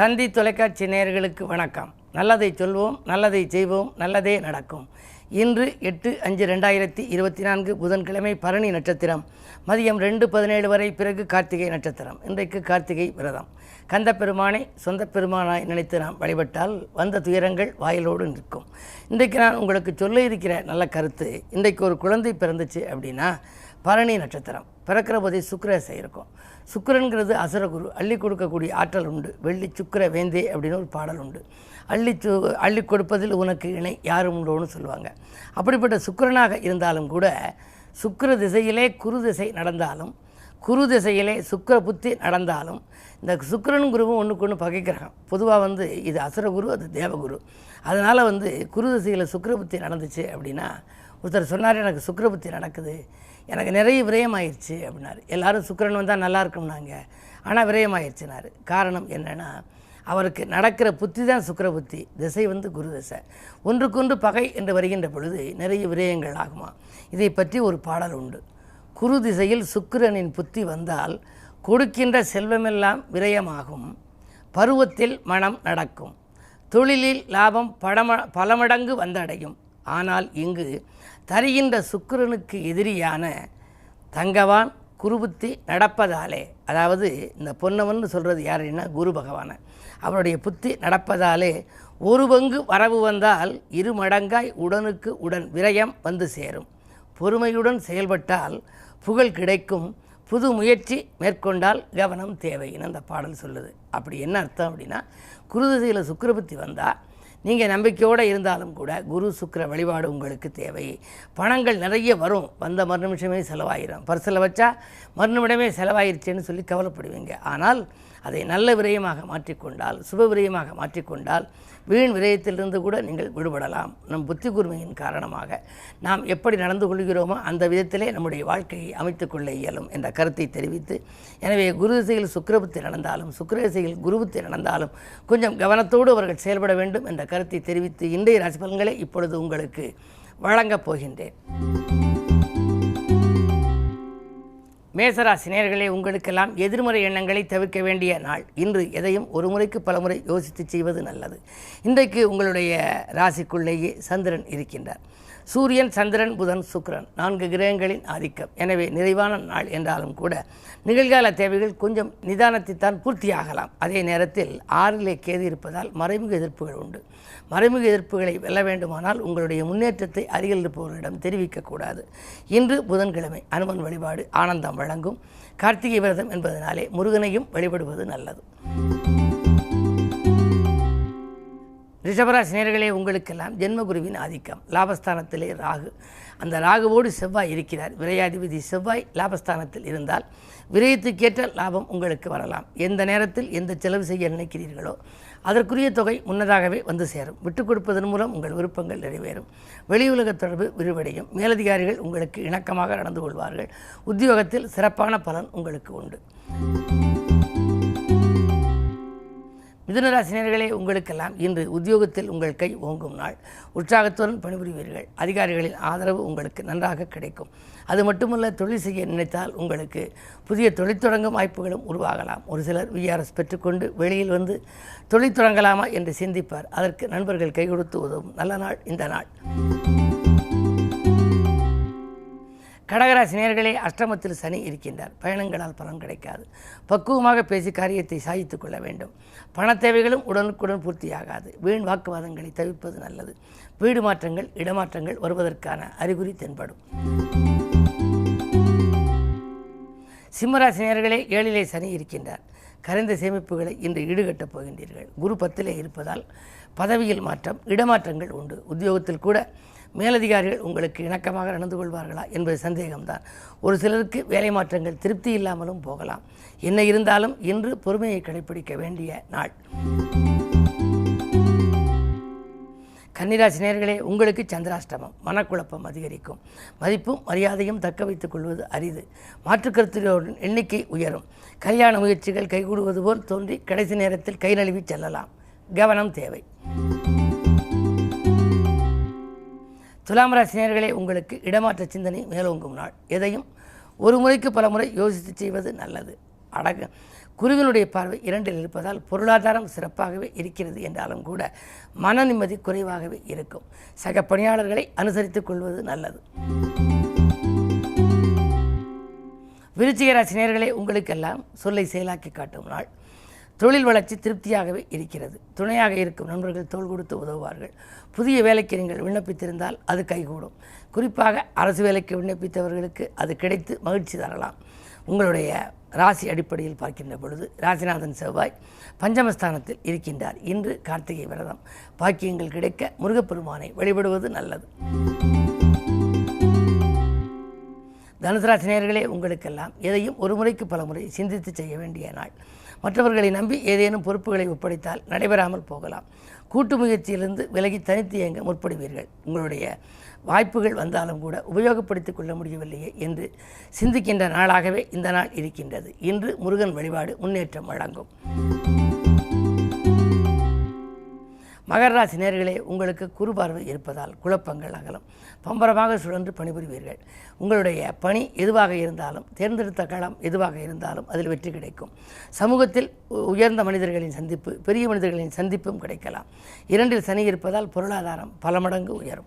தந்தி தொலைக்காட்சி நேயர்களுக்கு வணக்கம். நல்லதை சொல்வோம் நல்லதை செய்வோம் நல்லதே நடக்கும். இன்று எட்டு அஞ்சு ரெண்டாயிரத்தி இருபத்தி நான்கு புதன்கிழமை பரணி நட்சத்திரம். மதியம் ரெண்டு பதினேழு வரை பிறகு கார்த்திகை நட்சத்திரம். இன்றைக்கு கார்த்திகை விரதம். கந்த பெருமானை சொந்த பெருமானாய் நினைத்து நாம் வழிபட்டால் வந்த துயரங்கள் வாயிலோடு நிற்கும். இன்றைக்கு நான் உங்களுக்கு சொல்ல இருக்கிற நல்ல கருத்து இன்றைக்கு ஒரு குழந்தை பிறந்துச்சு அப்படின்னா பரணி நட்சத்திரம். பிறக்கிற போதே சுக்கரசை இருக்கும். சுக்கிரன்கிறது அசுரகுரு. அள்ளி கொடுக்கக்கூடிய ஆற்றல் உண்டு. வெள்ளி சுக்கிர வேந்தே அப்படின்னு ஒரு பாடல் உண்டு. அள்ளி சு அள்ளி கொடுப்பதில் உனக்கு இணை யாரும் உண்டோன்னு சொல்லுவாங்க. அப்படிப்பட்ட சுக்கரனாக இருந்தாலும் கூட சுக்கர திசையிலே குரு திசை நடந்தாலும் குரு திசையிலே சுக்கர புத்தி நடந்தாலும் இந்த சுக்கிரன் குருவும் ஒன்றுக்கு ஒன்று பகை பொதுவாக வந்து இது அசுரகுரு அது தேவகுரு. அதனால் வந்து குரு திசையில் சுக்கர புத்தி நடந்துச்சு அப்படின்னா ஒருத்தர் சொன்னார் எனக்கு சுக்கிர புத்தி நடக்குது. எனக்கு நிறைய விரயமாயிருச்சு அப்படின்னாரு. எல்லாரும் சுக்கிரன் வந்தால் நல்லா இருக்கும்னாங்க ஆனால் விரயமாயிருச்சுனாரு. காரணம் என்னென்னா அவருக்கு நடக்கிற புத்தி தான் சுக்கர புத்தி திசை வந்து குரு திசை ஒன்றுக்கொன்று பகை என்று வருகின்ற பொழுது நிறைய விரயங்கள் ஆகுமா? இதை பற்றி ஒரு பாடல் உண்டு. குரு திசையில் சுக்கிரனின் புத்தி வந்தால் கொடுக்கின்ற செல்வமெல்லாம் விரயமாகும். பருவத்தில் மனம் நடக்கும். தொழிலில் லாபம் படம பல மடங்கு வந்தடையும். ஆனால் இங்கு தருகின்ற சுக்கிரனுக்கு எதிரியான தங்கவான் குருபுத்தி நடப்பதாலே அதாவது இந்த பொன்னவன் சொல்கிறது யாருன்னா குரு பகவானை அவருடைய புத்தி நடப்பதாலே ஒரு பங்கு வரவு வந்தால் இரு மடங்காய் உடனுக்கு உடன் விரயம் வந்து சேரும். பொறுமையுடன் செயல்பட்டால் புகழ் கிடைக்கும். புது முயற்சி மேற்கொண்டால் கவனம் தேவைன்னு அந்த பாடல் சொல்லுது. அப்படி என்ன அர்த்தம் அப்படின்னா குருதிசையில் சுக்கரபுத்தி வந்தால் நீங்கள் நம்பிக்கையோடு இருந்தாலும் கூட குரு சுக்கிர வழிபாடு உங்களுக்கு தேவை. பணங்கள் நிறைய வரும். வந்த மறுநிமிஷமே செலவாயிடும் செலவாயிரும். பர்சில் வச்சா மறுநிமிடமே செலவாயிருச்சேன்னு சொல்லி கவலைப்படுவீங்க. ஆனால் அதை நல்ல விரயமாக மாற்றிக்கொண்டால் சுப விரயமாக மாற்றிக்கொண்டால் வீண் விரயத்திலிருந்து கூட நீங்கள் விடுபடலாம். நம் புத்தி கூர்மையின் காரணமாக நாம் எப்படி நடந்து கொள்கிறோமோ அந்த விதத்திலே நம்முடைய வாழ்க்கையை அமைத்துக்கொள்ள இயலும் என்ற கருத்தை தெரிவித்து எனவே குரு திசையில் சுக்கரபுத்தி நடந்தாலும் சுக்கர திசையில் குருபுத்தி நடந்தாலும் கொஞ்சம் கவனத்தோடு அவர்கள் செயல்பட வேண்டும் என்ற கருத்தை தெரிவித்து இன்றைய ராசி பலன்களை இப்பொழுது உங்களுக்கு வழங்கப் போகின்றேன். மேசராசிநியர்களே உங்களுக்கெல்லாம் எதிர்மறை எண்ணங்களை தவிர்க்க வேண்டிய நாள். இன்று எதையும் ஒரு முறைக்கு பல முறை யோசித்து செய்வது நல்லது. இன்றைக்கு உங்களுடைய ராசிக்குள்ளேயே சந்திரன் இருக்கின்றார். சூரியன் சந்திரன் புதன் சுக்கரன் நான்கு கிரகங்களின் ஆதிக்கம். எனவே நிறைவான நாள் என்றாலும் கூட நிகழ்கால தேவைகள் கொஞ்சம் நிதானத்தைத்தான் பூர்த்தியாகலாம். அதே நேரத்தில் ஆறிலே கேது இருப்பதால் மறைமுக எதிர்ப்புகள் உண்டு. மறைமுக எதிர்ப்புகளை வெல்ல வேண்டுமானால் உங்களுடைய முன்னேற்றத்தை அருகில் இருப்பவர்களிடம் தெரிவிக்கக்கூடாது. இன்று புதன்கிழமை அனுமன் வழிபாடு ஆனந்தம் வழங்கும். கார்த்திகை விரதம் என்பதனாலே முருகனையும் வழிபடுவது நல்லது. ரிஷபராசி நேர்களே உங்களுக்கெல்லாம் ஜென்மகுருவின் ஆதிக்கம். லாபஸ்தானத்திலே ராகு. அந்த ராகுவோடு செவ்வாய் இருக்கிறார். விரையாதிபதி செவ்வாய் லாபஸ்தானத்தில் இருந்தால் விரயத்துக்கேற்ற லாபம் உங்களுக்கு வரலாம். எந்த நேரத்தில் எந்த செலவு செய்ய நினைக்கிறீர்களோ அதற்குரிய தொகை முன்னதாகவே வந்து சேரும். விட்டுக் கொடுப்பதன் மூலம் உங்கள் விருப்பங்கள் நிறைவேறும். வெளியுலக தொடர்பு விரிவடையும். மேலதிகாரிகள் உங்களுக்கு இணக்கமாக நடந்து கொள்வார்கள். உத்தியோகத்தில் சிறப்பான பலன் உங்களுக்கு உண்டு. மிதுனராசினியர்களே உங்களுக்கெல்லாம் இன்று உத்தியோகத்தில் உங்கள் கை ஓங்கும் நாள். உற்சாகத்துடன் பணிபுரிவீர்கள். அதிகாரிகளின் ஆதரவு உங்களுக்கு நன்றாக கிடைக்கும். அது மட்டுமல்ல தொழில் செய்ய நினைத்தால் உங்களுக்கு புதிய தொழில் தொடங்கும் வாய்ப்புகளும் உருவாகலாம். ஒரு சிலர் விஆர்எஸ் பெற்றுக்கொண்டு வெளியில் வந்து தொழில் தொடங்கலாமா என்று சிந்திப்பார். அதற்கு நண்பர்கள் கை கொடுத்து உதவும். நல்ல நாள் இந்த நாள். கடகராசி நேர்களே அஷ்டமத்தில் சனி இருக்கின்றார். பயணங்களால் பலன் கிடைக்காது. பக்குவமாக பேசி காரியத்தை சாதித்துக் கொள்ள வேண்டும். பண தேவைகளும் உடனுக்குடன் பூர்த்தியாகாது. வீண் வாக்குவாதங்களை தவிர்ப்பது நல்லது. வீடு மாற்றங்கள் இடமாற்றங்கள் வருவதற்கான அறிகுறி தென்படும். சிம்மராசி நேர்களே ஏழிலே சனி இருக்கின்றார். கரைந்த சேமிப்புகளை இன்று ஈடுகட்டப் போகின்றீர்கள். குரு பத்திலே இருப்பதால் பதவியில் மாற்றம் இடமாற்றங்கள் உண்டு. உத்தியோகத்தில் கூட மேலதிகாரிகள் உங்களுக்கு இணக்கமாக நடந்து கொள்வார்களா என்பது சந்தேகம்தான். ஒரு சிலருக்கு வேலை மாற்றங்கள் திருப்தி இல்லாமலும் போகலாம். என்ன இருந்தாலும் இன்று பொறுமையை கடைபிடிக்க வேண்டிய நாள். கன்னிராசி நேர்களே உங்களுக்கு சந்திராஷ்டமம். மனக்குழப்பம் அதிகரிக்கும். மதிப்பும் மரியாதையும் தக்க வைத்துக் கொள்வது அரிது. மாற்றுக்கருத்துகளின் எண்ணிக்கை உயரும். கல்யாண முயற்சிகள் கைகூடுவது போல் தோன்றி கடைசி நேரத்தில் கை நழுவி செல்லலாம். கவனம் தேவை. துலாம் ராசினியர்களே உங்களுக்கு இடமாற்ற சிந்தனை மேலோங்கும் நாள் எதையும் ஒரு முறைக்கு பல முறை யோசித்து செய்வது நல்லது. அடக்க குருவினுடைய பார்வை இரண்டில் இருப்பதால் பொருளாதாரம் சிறப்பாகவே இருக்கிறது என்றாலும் கூட மன நிம்மதி குறைவாகவே இருக்கும். சக பணியாளர்களை அனுசரித்துக் கொள்வது நல்லது. விருச்சிக ராசி உங்களுக்கெல்லாம் சொல்லை செயலாக்கி காட்டும் நாள். தொழில் வளர்ச்சி திருப்தியாகவே இருக்கிறது. துணையாக இருக்கும் நண்பர்கள் தோள் கொடுத்து உதவுவார்கள். புதிய வேலைக்கு நீங்கள் விண்ணப்பித்திருந்தால் அது கைகூடும். குறிப்பாக அரசு வேலைக்கு விண்ணப்பித்தவர்களுக்கு அது கிடைத்து மகிழ்ச்சி தரலாம். உங்களுடைய ராசி அடிப்படையில் பார்க்கின்ற பொழுது ராசிநாதன் செவ்வாய் பஞ்சமஸ்தானத்தில் இருக்கின்றார். இன்று கார்த்திகை விரதம். பாக்கியங்கள் கிடைக்க முருகப்பெருமானை வழிபடுவது நல்லது. தனுசு ராசி உங்களுக்கெல்லாம் எதையும் ஒரு முறைக்கு பல முறை சிந்தித்து செய்ய வேண்டிய நாள். மற்றவர்களை நம்பி ஏதேனும் பொறுப்புகளை ஒப்படைத்தால் நடைபெறாமல் போகலாம். கூட்டு முயற்சியிலிருந்து விலகி தனித்து இயங்க முற்படுவீர்கள். உங்களுடைய வாய்ப்புகள் வந்தாலும் கூட உபயோகப்படுத்திக் கொள்ள முடியவில்லையே என்று சிந்திக்கின்ற நாளாகவே இந்த நாள் இருக்கின்றது. இன்று முருகன் வழிபாடு முன்னேற்றம் வழங்கும். மகர ராசி நேர்களே உங்களுக்கு குறுபார்வை இருப்பதால் குழப்பங்கள் அகலும். பம்பரமாக சுழன்று பணிபுரிவீர்கள். உங்களுடைய பணி எதுவாக இருந்தாலும் தேர்ந்தெடுத்த களம் எதுவாக இருந்தாலும் அதில் வெற்றி கிடைக்கும். சமூகத்தில் உ- உயர்ந்த மனிதர்களின் சந்திப்பு பெரிய மனிதர்களின் சந்திப்பும் கிடைக்கலாம். இரண்டில் சனி இருப்பதால் பொருளாதாரம் பல மடங்கு உயரும்.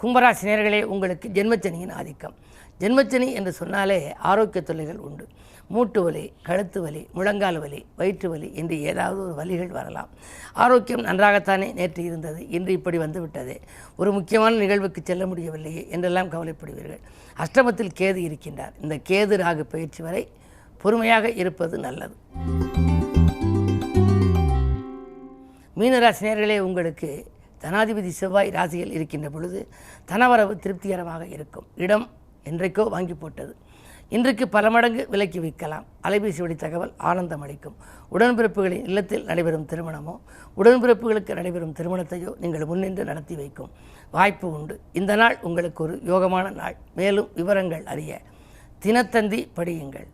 கும்பராசி நேர்களே உங்களுக்கு ஜென்மச்சனியின் ஆதிக்கம். ஜென்மச்சனி என்று சொன்னாலே ஆரோக்கிய தொல்லைகள் உண்டு. மூட்டு வலி கழுத்து வலி முழங்கால் வலி வயிற்று வலி என்று ஏதாவது ஒரு வலிகள் வரலாம். ஆரோக்கியம் நன்றாகத்தானே நேற்று இருந்தது இன்று இப்படி வந்துவிட்டதே. ஒரு முக்கியமான நிகழ்வுக்கு செல்ல முடியவில்லையே என்றெல்லாம் கவலைப்படுவீர்கள். அஷ்டமத்தில் கேது இருக்கின்றார். இந்த கேது ராகு பயிற்சி வரை பொறுமையாக இருப்பது நல்லது. மீனராசினியர்களே உங்களுக்கு தனாதிபதி செவ்வாய் ராசியில் இருக்கின்ற பொழுது தனவரவு திருப்திகரமாக இருக்கும். இடம் என்றைக்கோ வாங்கி போட்டது. இன்றைக்கு பல மடங்கு விலைக்கு விற்கலாம். அலைபேசி வழி தகவல் ஆனந்தம் அளிக்கும். உடன்பிறப்புகளின் இல்லத்தில் நடைபெறும் திருமணமோ உடன்பிறப்புகளுக்கு நடைபெறும் திருமணத்தையோ நீங்கள் முன்னின்று நடத்தி வைக்கும் வாய்ப்பு உண்டு. இந்த நாள் உங்களுக்கு ஒரு யோகமான நாள். மேலும் விவரங்கள் அறிய தினத்தந்தி படியுங்கள்.